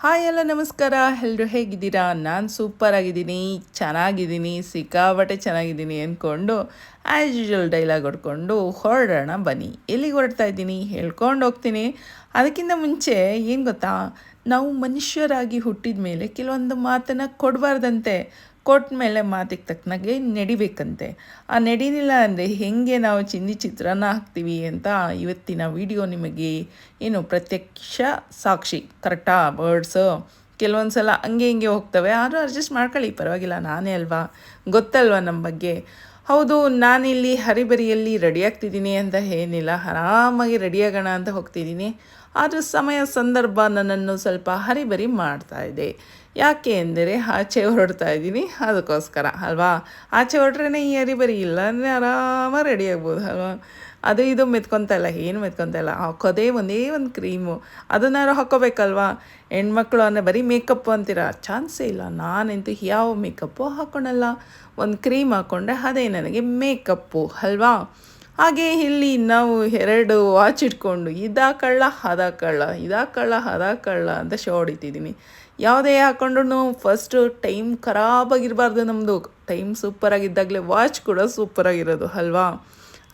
Hi ಎಲ್ಲ, ನಮಸ್ಕಾರ. ಎಲ್ಲರೂ ಹೇಗಿದ್ದೀರಾ? ನಾನು ಸೂಪರ್ ಆಗಿದ್ದೀನಿ. ಚೆನ್ನಾಗಿದ್ದೀನಿ. ಸಿಕ್ಕಾಬಟ್ಟೆ ಚೆನ್ನಾಗಿದ್ದೀನಿ ಅಂದ್ಕೊಂಡು ಆ್ಯಸ್ ಯೂಶುವಲ್ ಡೈಲಾಗ್ ಹೊಡ್ಕೊಂಡು ಹೊರಡೋಣ ಬನ್ನಿ. ಎಲ್ಲಿಗೆ ಹೊರಡ್ತಾ ಇದ್ದೀನಿ? ಹೇಳ್ಕೊಂಡು ಹೋಗ್ತೀನಿ. ಅದಕ್ಕಿಂತ ಮುಂಚೆ, ಏನು ಗೊತ್ತಾ? ನಾವು ಮನುಷ್ಯರಾಗಿ ಹುಟ್ಟಿದ ಮೇಲೆ ಕೆಲವೊಂದು ಮಾತನ್ನು ಕೊಡಬಾರ್ದಂತೆ. ಕೊಟ್ಟ ಮೇಲೆ ಮಾತಿಗೆ ತಕ್ಕನಾಗೆ ನಡಿಬೇಕಂತೆ. ಆ ನಡೀಲಿಲ್ಲ ಅಂದರೆ ಹೇಗೆ ನಾವು ಚಿನ್ನಿ ಚಿತ್ರಾನ್ನ ಹಾಕ್ತೀವಿ ಅಂತ ಇವತ್ತಿನ ವಿಡಿಯೋ ನಿಮಗೆ ಏನು ಪ್ರತ್ಯಕ್ಷ ಸಾಕ್ಷಿ, ಕರೆಕ್ಟಾ ವರ್ಡ್ಸು ಕೆಲವೊಂದು ಸಲ ಹಂಗೆ ಹಿಂಗೆ ಹೋಗ್ತವೆ. ಆದರೂ ಅಡ್ಜಸ್ಟ್ ಮಾಡ್ಕೊಳ್ಳಿ, ಪರವಾಗಿಲ್ಲ, ನಾನೇ ಅಲ್ವಾ? ಗೊತ್ತಲ್ವಾ ನಮ್ಮ ಬಗ್ಗೆ? ಹೌದು, ನಾನಿಲ್ಲಿ ಹರಿಬರಿಯಲ್ಲಿ ರೆಡಿ ಆಗ್ತಿದ್ದೀನಿ ಅಂತ ಏನಿಲ್ಲ, ಆರಾಮಾಗಿ ರೆಡಿಯಾಗೋಣ ಅಂತ ಹೋಗ್ತಿದ್ದೀನಿ. ಆದರೂ ಸಮಯ ಸಂದರ್ಭ ನನ್ನನ್ನು ಸ್ವಲ್ಪ ಹರಿಬರಿ ಮಾಡ್ತಾ ಇದೆ. ಯಾಕೆ ಅಂದರೆ ಆಚೆ ಹೊರಡ್ತಾ ಇದ್ದೀನಿ, ಅದಕ್ಕೋಸ್ಕರ, ಅಲ್ವಾ? ಆಚೆ ಹೊರಟ್ರೇ ಈ ಹರಿಬರಿ ಇಲ್ಲ ಅಂದರೆ ಆರಾಮಾಗಿ ರೆಡಿ ಆಗ್ಬೋದು, ಅಲ್ವಾ? ಅದು ಇದು ಮೆತ್ಕೊತಾ ಇಲ್ಲ, ಏನು ಮೆತ್ಕೊತಾ ಇಲ್ಲ. ಹಾಕೋದೇ ಒಂದೇ ಒಂದು ಕ್ರೀಮು. ಅದನ್ನಾರು ಹಾಕೋಬೇಕಲ್ವಾ ಹೆಣ್ಮಕ್ಳು ಅಂದರೆ ಬರೀ ಮೇಕಪ್ ಅಂತೀರ? ಚಾನ್ಸೇ ಇಲ್ಲ. ನಾನಂತೂ ಯಾವ ಮೇಕಪ್ಪು ಹಾಕ್ಕೊಳಲ್ಲ ಒಂದು ಕ್ರೀಮ್ ಹಾಕ್ಕೊಂಡೆ ಅದೇ ನನಗೆ ಮೇಕಪ್ಪು, ಅಲ್ವಾ? ಹಾಗೆ ಇಲ್ಲಿ ನಾವು ಎರಡು ವಾಚ್ ಇಟ್ಕೊಂಡು, ಇದಾ ಕಳ್ಳ, ಅದ ಕಳ್ಳ, ಇದಾ ಕಳ್ಳ, ಅದ ಕಳ್ಳ ಅಂತ ಶೋ ಹೊಡಿತಿದ್ದೀನಿ. ಯಾವುದೇ ಹಾಕ್ಕೊಂಡ್ರು ಫಸ್ಟು ಟೈಮ್ ಖರಾಬಾಗಿರಬಾರ್ದು ನಮ್ಮದು ಟೈಮ್ ಸೂಪರಾಗಿದ್ದಾಗಲೇ ವಾಚ್ ಕೂಡ ಸೂಪರಾಗಿರೋದು ಅಲ್ವಾ?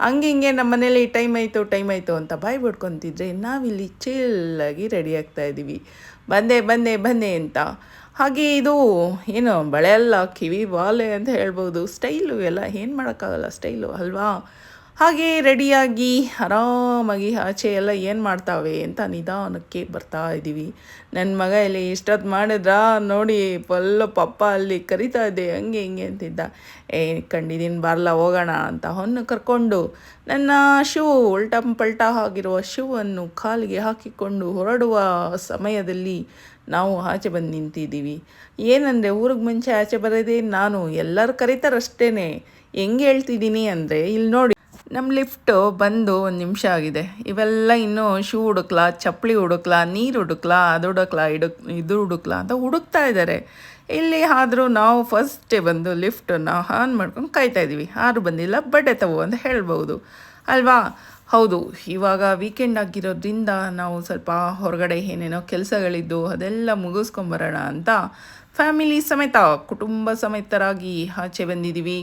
ಹಂಗೆ ಹಿಂಗೆ ನಮ್ಮ ಮನೇಲಿ ಟೈಮ್ ಆಯಿತು ಟೈಮ್ ಆಯಿತು ಅಂತ ಬಾಯಿ ಬಿಡ್ಕೊತಿದ್ರೆ ನಾವಿಲ್ಲಿ ಚಿಲ್ಲಾಗಿ ರೆಡಿ ಆಗ್ತಾ ಇದ್ದೀವಿ. ಬಂದೆ ಬಂದೆ ಬಂದೆ ಅಂತ. ಹಾಗೆ ಇದು ಏನು ಬಳೆ ಅಲ್ಲ, ಕಿವಿ ಬಾಲೆ ಅಂತ ಹೇಳ್ಬೋದು. ಸ್ಟೈಲು ಎಲ್ಲ ಏನು ಮಾಡೋಕ್ಕಾಗಲ್ಲ ಸ್ಟೈಲು ಅಲ್ವಾ? ಹಾಗೆ ರೆಡಿಯಾಗಿ ಆರಾಮಾಗಿ ಆಚೆ ಎಲ್ಲ ಏನು ಮಾಡ್ತಾವೆ ಅಂತ ನಿಧಾನಕ್ಕೆ ಬರ್ತಾ ಇದ್ದೀವಿ. ನನ್ನ ಮಗ ಇಲ್ಲಿ ಇಷ್ಟೊತ್ತು ಮಾಡಿದ್ರ ನೋಡಿ ಫುಲ್ಲು ಪಪ್ಪ ಅಲ್ಲಿ ಕರಿತಾ ಇದ್ದೆ ಹಂಗೆ ಹಿಂಗೆ ಅಂತಿದ್ದ. ಏ ಕಂಡಿದ್ದೀನಿ ಬರಲ್ಲ ಹೋಗೋಣ ಅಂತ ಹೊನ್ನು ಕರ್ಕೊಂಡು ನನ್ನ ಶೂ ಉಲ್ಟಂ ಪಲ್ಟ ಆಗಿರುವ ಶೂವನ್ನು ಕಾಲಿಗೆ ಹಾಕಿಕೊಂಡು ಹೊರಡುವ ಸಮಯದಲ್ಲಿ ನಾವು ಆಚೆ ಬಂದು ನಿಂತಿದ್ದೀವಿ. ಏನಂದರೆ ಊರಿಗೆ ಮುಂಚೆ ಆಚೆ ಬರೋದೇ ನಾನು ಎಲ್ಲರೂ ಕರೀತಾರಷ್ಟೇ ಹೆಂಗೆ ಹೇಳ್ತಿದ್ದೀನಿ ಅಂದರೆ ಇಲ್ಲಿ ನೋಡಿ ನಮ್ಮ ಲಿಫ್ಟು ಬಂದು ಒಂದು ನಿಮಿಷ ಆಗಿದೆ. ಇವೆಲ್ಲ ಇನ್ನೂ ಶೂ ಹುಡುಕ್ಲಾ, ಚಪ್ಪಲಿ ಹುಡುಕ್ಲಾ, ನೀರು ಹುಡುಕ್ಲಾ, ಅದು ಹುಡುಕ್ಲಾ, ಇಡುಕ್, ಇದು ಹುಡುಕ್ಲಾ ಅಂತ ಹುಡುಕ್ತಾ ಇದ್ದಾರೆ ಇಲ್ಲಿ ಆದರೂ ನಾವು ಫಸ್ಟೇ ಬಂದು ಲಿಫ್ಟನ್ನು ಆನ್ ಮಾಡ್ಕೊಂಡು ಕಾಯ್ತಾ ಇದ್ದೀವಿ ಯಾರು ಬಂದಿಲ್ಲ ಬಡ್ಡೆ ತಗೋ ಅಂತ ಹೇಳ್ಬೋದು ಅಲ್ವಾ? ಹೌದು, ಇವಾಗ ವೀಕೆಂಡ್ ಆಗಿರೋದ್ರಿಂದ ನಾವು ಸ್ವಲ್ಪ ಹೊರಗಡೆ ಏನೇನೋ ಕೆಲಸಗಳಿದ್ದು ಅದೆಲ್ಲ ಮುಗಿಸ್ಕೊಂಬರೋಣ ಅಂತ ಫ್ಯಾಮಿಲಿ ಸಮೇತ, ಕುಟುಂಬ ಸಮೇತರಾಗಿ ಆಚೆ ಬಂದಿದ್ದೀವಿ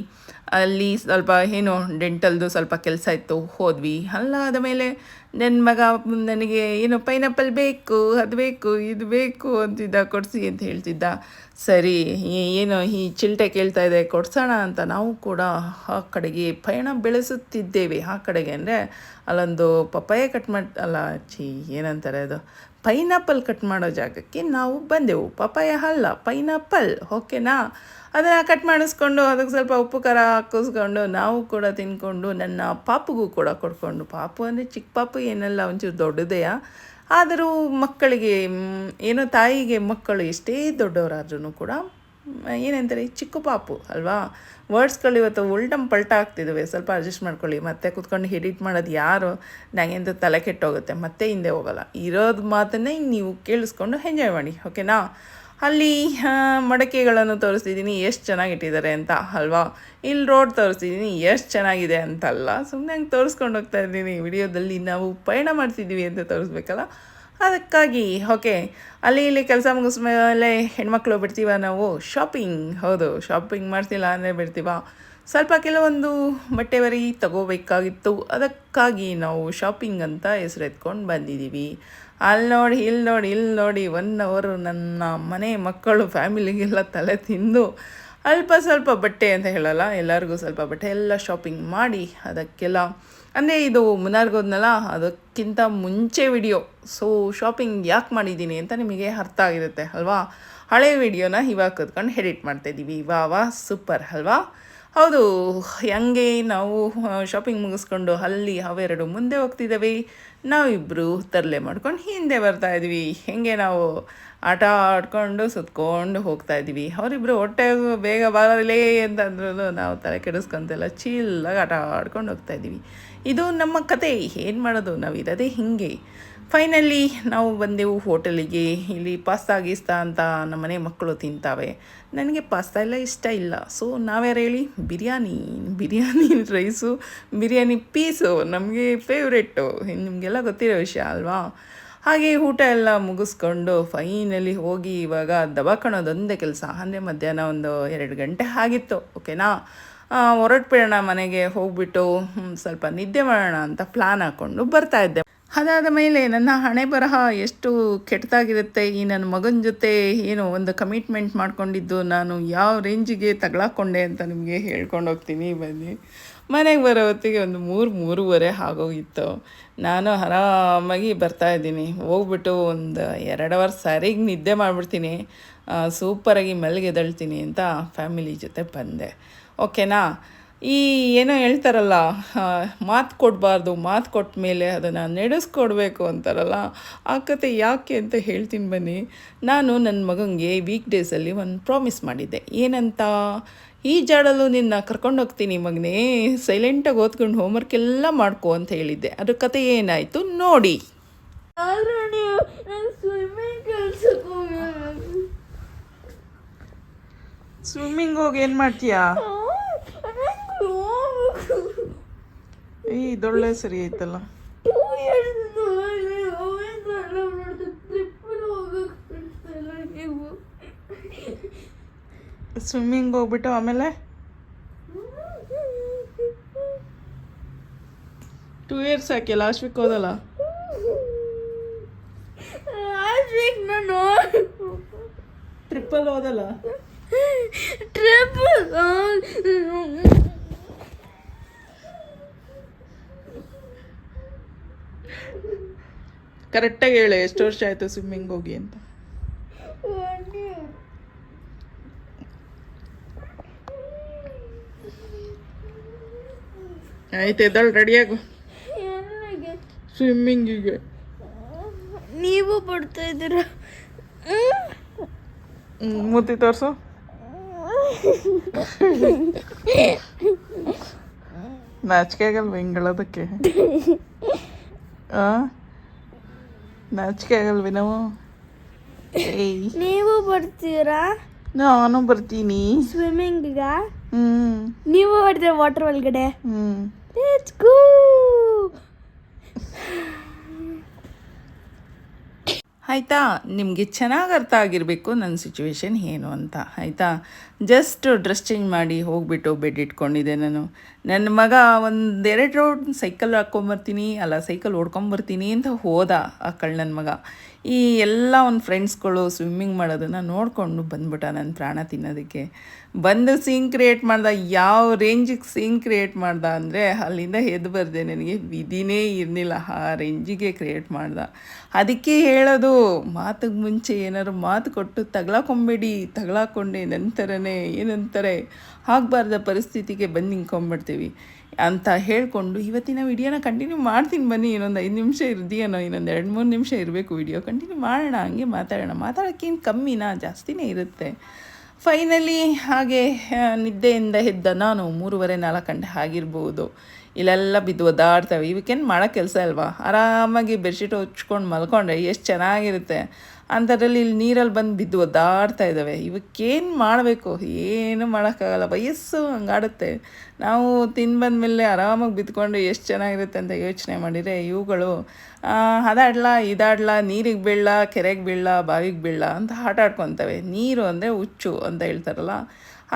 ಅಲ್ಲಿ ಸ್ವಲ್ಪ ಏನು ಡೆಂಟಲ್ದು ಸ್ವಲ್ಪ ಕೆಲಸ ಇತ್ತು, ಹೋದ್ವಿ. ಅಲ್ಲ ಆದ ಮೇಲೆ ನನ್ನ ಮಗ ನನಗೆ ಏನು ಪೈನಾಪಲ್ ಬೇಕು, ಅದು ಬೇಕು, ಇದು ಬೇಕು ಅಂತಿದ್ದ, ಕೊಡಿಸಿ ಅಂತ ಹೇಳ್ತಿದ್ದ. ಸರಿ ಏನು ಈ ಚಿಲ್ಟೆ ಕೇಳ್ತಾ ಇದೆ, ಕೊಡ್ಸೋಣ ಅಂತ ನಾವು ಕೂಡ ಆ ಕಡೆಗೆ ಪಯಣ ಬೆಳೆಸುತ್ತಿದ್ದೇವೆ. ಆ ಕಡೆಗೆ ಅಂದರೆ ಅಲ್ಲೊಂದು ಪಪ್ಪಾಯ ಕಟ್ ಮಾಡಿ, ಅಲ್ಲ ಚಿ ಏನಂತಾರೆ ಅದು? ಪೈನಾಪಲ್ ಕಟ್ ಮಾಡೋ ಜಾಗಕ್ಕೆ ನಾವು ಬಂದೆವು. ಪಪಾಯ ಅಲ್ಲ ಪೈನಾಪಲ್, ಓಕೆನಾ? ಅದನ್ನು ಕಟ್ ಮಾಡಿಸ್ಕೊಂಡು ಅದಕ್ಕೆ ಸ್ವಲ್ಪ ಉಪ್ಪು, ಖಾರ ಹಾಕಿಸ್ಕೊಂಡು ನಾವು ಕೂಡ ತಿಂದ್ಕೊಂಡು ನನ್ನ ಪಾಪುಗೂ ಕೂಡ ಕೊಡ್ಕೊಂಡು. ಪಾಪು ಅಂದರೆ ಚಿಕ್ಕ ಪಾಪು ಏನಲ್ಲ, ಒಂಚೂರು ದೊಡ್ಡದೆಯ. ಆದರೂ ಮಕ್ಕಳಿಗೆ, ಏನೋ ತಾಯಿಗೆ ಮಕ್ಕಳು ಎಷ್ಟೇ ದೊಡ್ಡವರಾದ್ರೂ ಕೂಡ ಏನಂತಾರೆ ಚಿಕ್ಕ ಪಾಪು, ಅಲ್ವಾ? ವರ್ಡ್ಸ್ಗಳು ಇವತ್ತು ಉಲ್ಟಮ್ ಪಲ್ಟ ಆಗ್ತಿದ್ದಾವೆ ಸ್ವಲ್ಪ ಅಡ್ಜಸ್ಟ್ ಮಾಡ್ಕೊಳ್ಳಿ. ಮತ್ತೆ ಕುತ್ಕೊಂಡು ಎಡಿಟ್ ಮಾಡೋದು ಯಾರು? ನನಗೆಂತ ತಲೆ ಕೆಟ್ಟೋಗುತ್ತೆ. ಮತ್ತೆ ಹಿಂದೆ ಹೋಗಲ್ಲ. ಇರೋದು ಮಾತನ್ನೇ ನೀವು ಕೇಳಿಸ್ಕೊಂಡು ಎಂಜಾಯ್ ಮಾಡಿ ಓಕೆನಾ ಅಲ್ಲಿ ಮಡಕೆಗಳನ್ನು ತೋರಿಸ್ತಿದ್ದೀನಿ. ಎಷ್ಟು ಚೆನ್ನಾಗಿಟ್ಟಿದ್ದಾರೆ ಅಂತ, ಅಲ್ವಾ? ಇಲ್ಲಿ ರೋಡ್ ತೋರಿಸ್ತಿದ್ದೀನಿ. ಎಷ್ಟು ಚೆನ್ನಾಗಿದೆ ಅಂತಲ್ಲ. ಸುಮ್ಮನೆ ಹಂಗೆ ತೋರಿಸ್ಕೊಂಡು ಹೋಗ್ತಾ ಇದ್ದೀನಿ. ವಿಡಿಯೋದಲ್ಲಿ ನಾವು ಪಯಣ ಮಾಡ್ತಿದ್ದೀವಿ ಅಂತ ತೋರಿಸ್ಬೇಕಲ್ಲ? ಅದಕ್ಕಾಗಿ ಓಕೆ ಅಲ್ಲಿ ಇಲ್ಲಿ ಕೆಲಸ ಮುಗಿಸ್ಮೇಲೆ ಹೆಣ್ಮಕ್ಳು ಬಿಡ್ತೀವ ನಾವು? ಶಾಪಿಂಗ್ ಹೌದು ಶಾಪಿಂಗ್ ಮಾಡ್ತಿಲ್ಲ ಅಂದರೆ ಬಿಡ್ತೀವ? ಸ್ವಲ್ಪ ಕೆಲವೊಂದು ಬಟ್ಟೆ ಬಟ್ಟೆವರಿ ತಗೋಬೇಕಾಗಿತ್ತು. ಅದಕ್ಕಾಗಿ ನಾವು ಶಾಪಿಂಗ್ ಅಂತ ಹೆಸರು ಎತ್ಕೊಂಡು ಬಂದಿದ್ದೀವಿ ಅಲ್ಲಿ ನೋಡಿ ಇಲ್ಲಿ ನೋಡಿ ಇಲ್ಲಿ ನೋಡಿ, ಒನ್ ಅವರು ನನ್ನ ಮನೆ ಮಕ್ಕಳು ಫ್ಯಾಮಿಲಿಗೆಲ್ಲ ತಲೆ ತಿಂದು ಅಲ್ಪ ಸ್ವಲ್ಪ ಬಟ್ಟೆ ಅಂತ ಹೇಳಲ್ಲ, ಎಲ್ಲರಿಗೂ ಸ್ವಲ್ಪ ಬಟ್ಟೆ ಎಲ್ಲ ಶಾಪಿಂಗ್ ಮಾಡಿ ಅದಕ್ಕೆಲ್ಲ. ಅಂದರೆ ಇದು ಮುನ್ನಾರ್ಗೋದ್ನಲ್ಲ ಅದಕ್ಕಿಂತ ಮುಂಚೆ ವಿಡಿಯೋ ಸೊ ಶಾಪಿಂಗ್ ಯಾಕೆ ಮಾಡಿದ್ದೀನಿ ಅಂತ ನಿಮಗೆ ಅರ್ಥ ಆಗಿರುತ್ತೆ ಅಲ್ವಾ? ಹಳೆ ವಿಡಿಯೋನ ಇವಾಗ ಕೂತ್ಕೊಂಡು ಎಡಿಟ್ ಮಾಡ್ತಾಯಿದ್ದೀವಿ ವಾ ವಾ ಸೂಪರ್ ಅಲ್ವಾ? ಹೌದು, ಹೆಂಗೆ ನಾವು ಶಾಪಿಂಗ್ ಮುಗಿಸ್ಕೊಂಡು ಅಲ್ಲಿ ಅವೆರಡು ಮುಂದೆ ಹೋಗ್ತಿದ್ದೇವೆ. ನಾವಿಬ್ಬರು ತರಲೆ ಮಾಡ್ಕೊಂಡು ಹಿಂದೆ ಬರ್ತಾ ಇದ್ವಿ. ಹೆಂಗೆ ನಾವು ಆಟ ಆಡ್ಕೊಂಡು ಸುತ್ಕೊಂಡು ಹೋಗ್ತಾ ಇದ್ವಿ. ಅವರಿಬ್ಬರು ಹೊಟ್ಟೆ ಬೇಗ ಬರಲೇ ಅಂತಂದ್ರೂ ನಾವು ತಲೆ ಕೆಡಿಸ್ಕೊಂತೆಲ್ಲ ಚೀಲಾಗಿ ಆಟ ಆಡ್ಕೊಂಡು ಹೋಗ್ತಾ ಇದ್ವಿ. ಇದು ನಮ್ಮ ಕತೆ. ಏನು ಮಾಡೋದು? ನಾವು ಇರೋದೇ ಹೀಗೆ. ಫೈನಲಿ ನಾವು ಬಂದೆವು ಹೋಟೆಲಿಗೆ. ಇಲ್ಲಿ ಪಾಸ್ತಾ ಗೀಸ್ತಾ ಅಂತ ನಮ್ಮನೆ ಮಕ್ಕಳು ತಿಂತಾವೆ. ನನಗೆ ಪಾಸ್ತಾ ಎಲ್ಲ ಇಷ್ಟ ಇಲ್ಲ. ಸೊ ನಾವ್ಯಾರು ಹೇಳಿ? ಬಿರಿಯಾನಿ. ಬಿರಿಯಾನಿ ರೈಸು ಬಿರಿಯಾನಿ ಪೀಸು ನಮಗೆ ಫೇವ್ರೆಟ್ಟು ನಿಮಗೆಲ್ಲ ಗೊತ್ತಿರೋ ವಿಷಯ ಅಲ್ವಾ? ಹಾಗೆ ಊಟ ಎಲ್ಲ ಮುಗಿಸ್ಕೊಂಡು ಫೈನಲಿ ಹೋಗಿ ಇವಾಗ ದವಾಖಾನದೊಂದೇ ಕೆಲಸ. ಅಂದರೆ ಮಧ್ಯಾಹ್ನ ಒಂದು ಎರಡು ಗಂಟೆ ಆಗಿತ್ತು. ಓಕೆನಾ ಹೊರಟ್ಬಿಡೋಣ ಮನೆಗೆ ಹೋಗ್ಬಿಟ್ಟು ಸ್ವಲ್ಪ ನಿದ್ದೆ ಮಾಡೋಣ ಅಂತ ಪ್ಲ್ಯಾನ್ ಹಾಕ್ಕೊಂಡು ಬರ್ತಾ ಇದ್ದೆ. ಅದಾದ ಮೇಲೆ ನನ್ನ ಹಣೆ ಬರಹ ಎಷ್ಟು ಕೆಟ್ಟದಾಗಿರುತ್ತೆ, ಈ ನನ್ನ ಮಗನ ಜೊತೆ ಏನು ಒಂದು ಕಮಿಟ್ಮೆಂಟ್ ಮಾಡ್ಕೊಂಡಿದ್ದು, ನಾನು ಯಾವ ರೇಂಜಿಗೆ ತಗಳಾಕೊಂಡೆ ಅಂತ ನಿಮಗೆ ಹೇಳ್ಕೊಂಡು ಹೋಗ್ತೀನಿ, ಬನ್ನಿ. ಮನೆಗೆ ಬರೋ ಹೊತ್ತಿಗೆ ಒಂದು ಮೂರು, ಮೂರುವರೆ ಆಗೋಗಿತ್ತು. ನಾನು ಆರಾಮಾಗಿ ಬರ್ತಾ ಇದ್ದೀನಿ. ಹೋಗ್ಬಿಟ್ಟು ಒಂದು ಎರಡು ಅವರ್ ಸರಿಗೆ ನಿದ್ದೆ ಮಾಡಿಬಿಡ್ತೀನಿ. ಸೂಪರಾಗಿ ಮಲ್ಲಿಗೆದಳ್ತೀನಿ ಅಂತ ಫ್ಯಾಮಿಲಿ ಜೊತೆ ಬಂದೆ. ಓಕೆನಾ ಈ ಏನೋ ಹೇಳ್ತಾರಲ್ಲ ಮಾತು ಕೊಡಬಾರ್ದು ಮಾತು ಕೊಟ್ಟ ಮೇಲೆ ಅದನ್ನು ನಡೆಸ್ಕೊಡ್ಬೇಕು ಅಂತಾರಲ್ಲ ಆ ಕತೆ ಯಾಕೆ ಅಂತ ಹೇಳ್ತೀನಿ ಬನ್ನಿ. ನಾನು ನನ್ನ ಮಗನಿಗೆ ವೀಕ್ ಡೇಸಲ್ಲಿ ಒಂದು ಪ್ರಾಮಿಸ್ ಮಾಡಿದ್ದೆ. ಏನಂತ? ಈ ಜಾಡಲ್ಲೂ ನಿನ್ನ ಕರ್ಕೊಂಡು ಹೋಗ್ತೀನಿ ಮಗನೇ ಸೈಲೆಂಟಾಗಿ ಓದ್ಕೊಂಡು ಹೋಮ್ವರ್ಕ್ ಎಲ್ಲ ಮಾಡ್ಕೊ ಅಂತ ಹೇಳಿದ್ದೆ. ಅದ್ರ ಕತೆ ಏನಾಯಿತು ನೋಡಿ. ಸ್ವಿಮ್ಮಿಂಗ್ ಹೋಗಿ ಏನು ಮಾಡ್ತೀಯಾ? ಈ ಇದೊಳ್ಳೆ ಸರಿ ಐತಲ್ಲ ಸ್ವಿಮ್ಮಿಂಗ್ ಹೋಗ್ಬಿಟ್ಟು ಆಮೇಲೆ? ಟೂ ಇಯರ್ಸ್ ಹಾಕಿ ಲಾಸ್ಟ್ ವೀಕ್ ಹೋದಲ್ಲ? ಟ್ರಿಪ್ಪಲ್ಲಿ ಹೋದಲ್ಲ? ಟ್ರಿಪ್ ಕರೆಕ್ಟಾಗಿ ಹೇಳು ಎಷ್ಟು ವರ್ಷ ಆಯಿತು ಸ್ವಿಮ್ಮಿಂಗ್ ಹೋಗಿ ಅಂತ? ಆಯ್ತು ಎದ್ದಾಳು ರೆಡಿಯಾಗು ಸ್ವಿಮ್ಮಿಂಗಿಗೆ ನೀವು ಬಿಡ್ತಾ ಇದ್ದೀರ? ಮೂತಿ ತೋರಿಸು. ನಾಚಿಕೆ ಆಗಲ್ವ ಹಿಂಗೆ ಹೇಳೋದಕ್ಕೆ? ಆ? ನಾಚಿಕೆ ಆಗಲ್ವಿ ನಾವು ಏಯ್. ನೀವು ಬರ್ತೀರಾ? ನಾನು ಬರ್ತೀನಿ. ಸ್ವಿಮ್ಮಿಂಗ್ ಹ್ಮ್. ನೀವು ಬರ್ತೀರಾ ವಾಟರ್ ಒಳಗಡೆ? ಹ್ಮ್. ಲೆಟ್ಸ್ ಗೋ ಆಯಿತಾ? ನಿಮಗೆ ಚೆನ್ನಾಗಿ ಅರ್ಥ ಆಗಿರಬೇಕು ನನ್ನ ಸಿಚುವೇಶನ್ ಏನು ಅಂತ. ಆಯಿತಾ? ಜಸ್ಟ್ ಡ್ರೆಸ್ ಚೇಂಜ್ ಮಾಡಿ ಹೋಗಿಬಿಟ್ಟು ಬೆಡ್ ಇಟ್ಕೊಂಡಿದ್ದೆ ನಾನು. ನನ್ನ ಮಗ ಒಂದೆರಡು ರೌಂಡ್ ಸೈಕಲ್ ಹಾಕ್ಕೊಂಬರ್ತೀನಿ ಅಲ್ಲ ಸೈಕಲ್ ಓಡ್ಕೊಂಬರ್ತೀನಿ ಅಂತ ಹೋದ ಆ ಕಳ್ಳನ ನನ್ನ ಮಗ. ಈ ಎಲ್ಲ ಒಂದು ಫ್ರೆಂಡ್ಸ್ಗಳು ಸ್ವಿಮ್ಮಿಂಗ್ ಮಾಡೋದನ್ನು ನೋಡಿಕೊಂಡು ಬಂದ್ಬಿಟ್ಟ ನನ್ನ ಪ್ರಾಣ ತಿನ್ನೋದಕ್ಕೆ. ಬಂದು ಸೀನ್ ಕ್ರಿಯೇಟ್ ಮಾಡ್ದ, ಯಾವ ರೇಂಜಿಗೆ ಸೀನ್ ಕ್ರಿಯೇಟ್ ಮಾಡ್ದ ಅಂದರೆ ಅಲ್ಲಿಂದ ಎದ್ದು ಬರ್ದೆ, ನನಗೆ ವಿಧಿನೇ ಇರಲಿಲ್ಲ ಆ ರೇಂಜಿಗೆ ಕ್ರಿಯೇಟ್ ಮಾಡ್ದ. ಅದಕ್ಕೆ ಹೇಳೋದು, ಮಾತಿಗೆ ಮುಂಚೆ ಏನಾದ್ರು ಮಾತು ಕೊಟ್ಟು ತಗ್ಲಾಕೊಂಬೇಡಿ, ತಗ್ಲಾಕೊಂಡೆ, ನಂತರನೇ ಏನಂತಾರೆ, ಆಗಬಾರ್ದ ಪರಿಸ್ಥಿತಿಗೆ ಬಂದು ನಿಂತ್ಕೊಂಡ್ಬಿಡ್ತೀವಿ. ಅಂತ ಹೇಳಿಕೊಂಡು ಇವತ್ತಿನ ವಿಡಿಯೋನ ಕಂಟಿನ್ಯೂ ಮಾಡ್ತೀನಿ ಬನ್ನಿ, ಇನ್ನೊಂದು ಐದು ನಿಮಿಷ ಇರ್ದೀಯನೋ, ಇನ್ನೊಂದು ಎರಡು ಮೂರು ನಿಮಿಷ ಇರಬೇಕು ವಿಡಿಯೋ. ಕಂಟಿನ್ಯೂ ಮಾಡೋಣ, ಹಂಗೆ ಮಾತಾಡೋಣ. ಮಾತಾಡೋಕ್ಕೇನು ಕಮ್ಮಿನಾ ಜಾಸ್ತಿನೇ ಇರುತ್ತೆ. ಫೈನಲಿ ಹಾಗೆ ನಿದ್ದೆಯಿಂದ ಎದ್ದ ನಾನು ಮೂರುವರೆ ನಾಲ್ಕು ಗಂಟೆ ಆಗಿರ್ಬೋದು. ಇಲ್ಲೆಲ್ಲ ಬಿದ್ದು ಒದ್ದಾಡ್ತವೆ. ಇವಕ್ಕೇನು ಮಾಡೋ ಕೆಲಸ ಅಲ್ವಾ? ಆರಾಮಾಗಿ ಬೆಡ್ಶೀಟ್ ಹೊಚ್ಕೊಂಡು ಮಲ್ಕೊಂಡ್ರೆ ಎಷ್ಟು ಚೆನ್ನಾಗಿರುತ್ತೆ. ಅಂಥದ್ರಲ್ಲಿ ಇಲ್ಲಿ ನೀರಲ್ಲಿ ಬಂದು ಬಿದ್ದು ಒದ್ದಾಡ್ತಾ ಇದ್ದಾವೆ. ಇವಕ್ಕೇನು ಮಾಡಬೇಕು? ಏನು ಮಾಡೋಕ್ಕಾಗಲ್ಲ. ವಯಸ್ಸು ಹಂಗಾಡುತ್ತೆ. ನಾವು ತಿಂದು ಬಂದಮೇಲೆ ಆರಾಮಾಗಿ ಬಿದ್ಕೊಂಡು ಎಷ್ಟು ಚೆನ್ನಾಗಿರುತ್ತೆ ಅಂತ ಯೋಚನೆ ಮಾಡಿದರೆ ಇವುಗಳು ಅದಾಡ್ಲ ಇದಾಡ್ಲ, ನೀರಿಗೆ ಬೀಳ ಕೆರೆಗೆ ಬೀಳ ಬಾವಿಗೆ ಬೀಳ ಅಂತ ಆಟ ಆಡ್ಕೊತವೆ. ನೀರು ಅಂದರೆ ಹುಚ್ಚು ಅಂತ ಹೇಳ್ತಾರಲ್ಲ,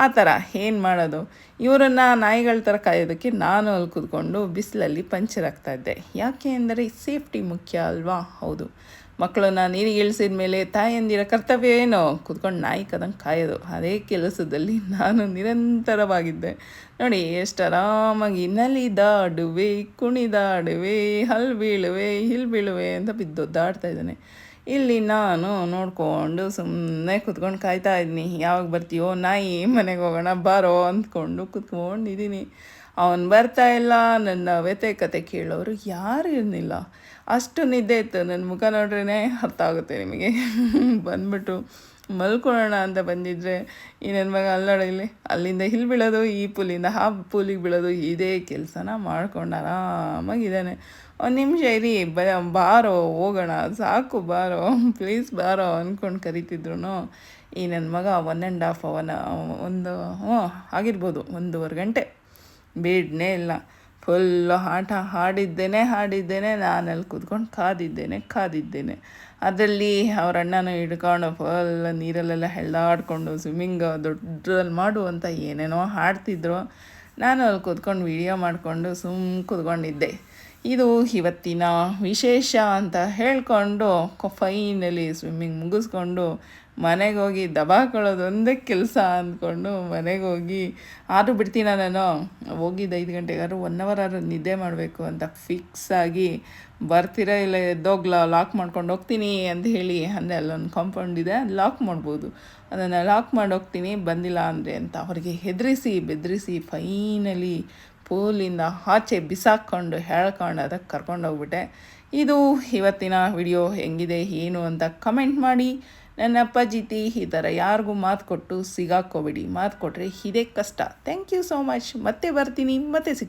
ಆ ಥರ ಏನು ಮಾಡೋದು? ಇವರನ್ನು ನಾಯಿಗಳ ಥರ ಕಾಯೋದಕ್ಕೆ ನಾನು ಅಲ್ಲಿ ಕುತ್ಕೊಂಡು ಬಿಸಿಲಲ್ಲಿ ಪಂಚರ್ ಆಗ್ತಾ ಇದ್ದೆ. ಯಾಕೆ ಅಂದರೆ, ಸೇಫ್ಟಿ ಮುಖ್ಯ ಅಲ್ವಾ? ಹೌದು. ಮಕ್ಕಳನ್ನ ನೀರಿಗೆ ಇಳಿಸಿದ ಮೇಲೆ ತಾಯಂದಿರ ಕರ್ತವ್ಯ ಏನೋ? ಕೂತ್ಕೊಂಡು ನಾಯಿ ಕದಂಗೆ ಕಾಯೋದು. ಅದೇ ಕೆಲಸದಲ್ಲಿ ನಾನು ನಿರಂತರವಾಗಿದ್ದೆ. ನೋಡಿ, ಎಷ್ಟು ಆರಾಮಾಗಿ ನಲಿದಾಡುವೆ ಕುಣಿದಾಡುವೆ ಹಲ್ ಬೀಳುವೆ, ಹಿಲ್ ಬೀಳುವೆ ಅಂತ ಬಿದ್ದೊದ್ದಾಡ್ತಾ ಇದ್ದಾನೆ. ಇಲ್ಲಿ ನಾನು ನೋಡಿಕೊಂಡು ಸುಮ್ಮನೆ ಕುತ್ಕೊಂಡು ಕಾಯ್ತಾ ಇದ್ದೀನಿ. ಯಾವಾಗ ಬರ್ತೀಯೋ, ನಾಯಿ ಮನೆಗೆ ಹೋಗೋಣ, ಬಾರೋ ಅಂದ್ಕೊಂಡು ಕುತ್ಕೊಂಡಿದ್ದೀನಿ. ಅವನು ಬರ್ತಾ ಇಲ್ಲ. ನನ್ನ ವ್ಯತೆ ಕತೆ ಕೇಳೋರು ಯಾರು ಇರಲಿಲ್ಲ. ಅಷ್ಟು ನಿದ್ದೆ ಇತ್ತು. ನನ್ನ ಮುಖ ನೋಡ್ರೇ ಅರ್ಥ ಆಗುತ್ತೆ ನಿಮಗೆ. ಬಂದ್ಬಿಟ್ಟು ಮಲ್ಕೊಳ್ಳೋಣ ಅಂತ ಬಂದಿದ್ರೆ, ಈ ನನ್ನ ಮಗ ಅಲ್ಲೋಡ ಇಲ್ಲಿ, ಅಲ್ಲಿಂದ ಇಲ್ಲಿ ಬೀಳೋದು, ಈ ಪೂಲಿಂದ ಆ ಪೂಲಿಗೆ ಬೀಳೋದು, ಇದೇ ಕೆಲಸನ ಮಾಡ್ಕೊಂಡು ಆರಾಮಾಗಿದ್ದಾನೆ. ಒಂದು ನಿಮಿಷ ಇರಿ, ಬ, ಬಾರೋ, ಹೋಗೋಣ, ಸಾಕು, ಬಾರೋ ಪ್ಲೀಸ್ ಬಾರೋ ಅಂದ್ಕೊಂಡು ಕರಿತಿದ್ರು ಈ ನನ್ನ ಮಗ ಒನ್ ಆ್ಯಂಡ್ ಹಾಫ್ ಅವನ ಒಂದು ಹ್ಞೂ ಆಗಿರ್ಬೋದು, ಒಂದೂವರೆ ಗಂಟೆ. ಬೇಡನೇ ಇಲ್ಲ. ಫುಲ್ಲು ಆಟ ಹಾಡಿದ್ದೇನೆ ಹಾಡಿದ್ದೇನೆ, ನಾನಲ್ಲಿ ಕೂತ್ಕೊಂಡು ಕಾದಿದ್ದೇನೆ ಕಾದಿದ್ದೇನೆ. ಅದರಲ್ಲಿ ಅವ್ರ ಅಣ್ಣನ ಹಿಡ್ಕೊಂಡು ಫುಲ್ ನೀರಲ್ಲೆಲ್ಲ ಎಳ್ಳಾಡ್ಕೊಂಡು ಸ್ವಿಮ್ಮಿಂಗ್ ದೊಡ್ಡದಲ್ಲಿ ಮಾಡು ಅಂತ ಏನೇನೋ ಹಾಡ್ತಿದ್ರು. ನಾನು ಅಲ್ಲಿ ಕೂತ್ಕೊಂಡು ವಿಡಿಯೋ ಮಾಡಿಕೊಂಡು ಸುಮ್ ಕೂತ್ಕೊಂಡಿದ್ದೆ. ಇದು ಇವತ್ತಿನ ವಿಶೇಷ ಅಂತ ಹೇಳಿಕೊಂಡು, ಫೈನಲಿ ಸ್ವಿಮ್ಮಿಂಗ್ ಮುಗಿಸ್ಕೊಂಡು ಮನೆಗೆ ಹೋಗಿ ದಬಾಕೊಳ್ಳೋದೊಂದೇ ಕೆಲಸ ಅಂದ್ಕೊಂಡು ಮನೆಗೆ ಹೋಗಿ ಆರು ಬಿಡ್ತೀನ ನಾನು? ಹೋಗಿದ್ದು ಐದು ಗಂಟೆಗಾದ್ರು ಒನ್ ಅವರ್ ಆದ್ರೂ ನಿದ್ದೆ ಮಾಡಬೇಕು ಅಂತ ಫಿಕ್ಸ್ ಆಗಿ ಬರ್ತೀರಾ ಇಲ್ಲ ಎದ್ದೋಗ್ಲ ಲಾಕ್ ಮಾಡ್ಕೊಂಡು ಹೋಗ್ತೀನಿ ಅಂತ ಹೇಳಿ ಅಂದರೆ ಅಲ್ಲೊಂದು ಕಾಂಪೌಂಡ್ ಇದೆ ಲಾಕ್ ಮಾಡ್ಬೋದು. ಅದನ್ನು ಲಾಕ್ ಮಾಡಿ ಹೋಗ್ತೀನಿ, ಬಂದಿಲ್ಲ ಅಂದರೆ ಅಂತ ಅವರಿಗೆ ಹೆದರಿಸಿ, ಬೆದರಿಸಿ ಫೈನಲಿ ಪೂಲಿಂದ ಆಚೆ ಬಿಸಾಕ್ಕೊಂಡು ಹೇಳ್ಕೊಂಡು ಅದಕ್ಕೆ ಕರ್ಕೊಂಡೋಗ್ಬಿಟ್ಟೆ. ಇದು ಇವತ್ತಿನ ವಿಡಿಯೋ ಹೆಂಗಿದೆ, ಏನು ಅಂತ ಕಮೆಂಟ್ ಮಾಡಿ. ನನ್ನ ಅಪ್ಪಾಜಿತಿ ಈ ಥರ ಯಾರಿಗೂ ಮಾತು ಕೊಟ್ಟು ಸಿಗಾಕೋಬೇಡಿ ಮಾತು ಕೊಟ್ಟರೆ ಇದೇ ಕಷ್ಟ. ಥ್ಯಾಂಕ್ ಯು ಸೋ ಮಚ್ ಮತ್ತೆ ಬರ್ತೀನಿ. ಮತ್ತೆ ಸಿಗ್